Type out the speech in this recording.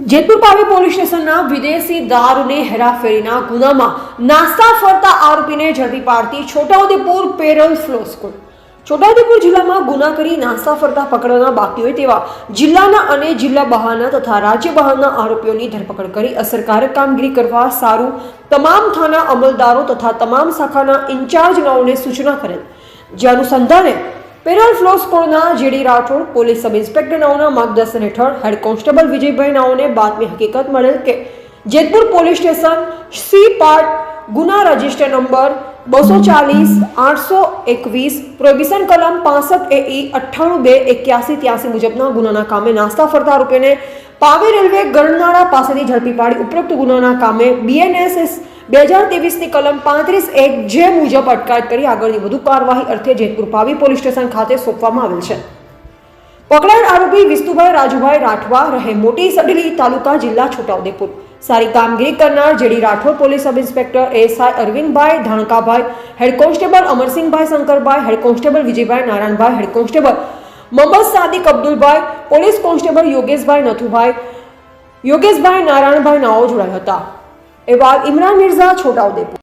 Jetpur Pavi police સ્ટેશનના વિદેશી દારૂની હેરાફેરીના ગુનામાં નાસ્તા ફરતા આરોપીને ઝડપી પાડતી Chhota Udepur parole furlough squad. Chhota Udepur જિલ્લામાં ગુના કરી નાસ્તા ફરતા પકડવાના બાકી હોય તેવા જિલ્લાના અને જિલ્લા બહારના તથા રાજ્ય બહારના આરોપીઓની ધરપકડ કરી અસરકારક કામગીરી કરવા સારું તમામ થાના અમલદારો તથા તમામ શાખાના ઇન્ચાર્જનાઓને સૂચના કરેલ. જે અનુસંધાને parole furlough સ્કોડના J D Rathod, police sub inspector નાઓના માર્ગદર્શન હેઠળ હેડ કોન્સ્ટેબલ વિજયભાઈ નાઓને બાતમી હકીકત મળેલ કે Jetpur police station C part ગુના રજિસ્ટર નંબર બસો ચાલીસ, આઠસો એકવીસ, પ્રોહિબિશન કલમ પાસઠ એ ઈ અઠ્ઠાણું બે, એક્યાસી ત્યાસી મુજબના ગુનાના કામે નાસ્તા ફરતા રૂપેને પાવે રેલવે ગરનાળા પાસેથી ઝડપી પાડી ઉપરોક્ત ગુનાના કામે બીએનએસએસ બે હજાર ત્રેવીસની કલમ પાંત્રીસ એક જે મુજબ અટકાયત કરી આગળની વધુ કાર્યવાહી અર્થે જેતપુર પોલીસ સ્ટેશન ખાતે સોંપવામાં આવેલ છે. પકડાયેલ આરોપી વિસ્તુભાઈ રાજુભાઈ રાઠવા રહે મોટી સડલી તાલુકા જિલ્લા છોટાઉદેપુર. સારી કામગીરી કરનાર JD Rathod police sub inspector SI Arvindbhai Dhankabhai, head constable Amarsinhbhai Shankarbhai, head constable Vijaybhai Narayanbhai, head constable Mohammad Sadik Abdulbhai, police constable Yogeshbhai Nathubhai, Yogeshbhai Narayanbhai નાઓ જોડાયા હતા. એવા ઇમરાન મિર્ઝા છોટાઉદેપુર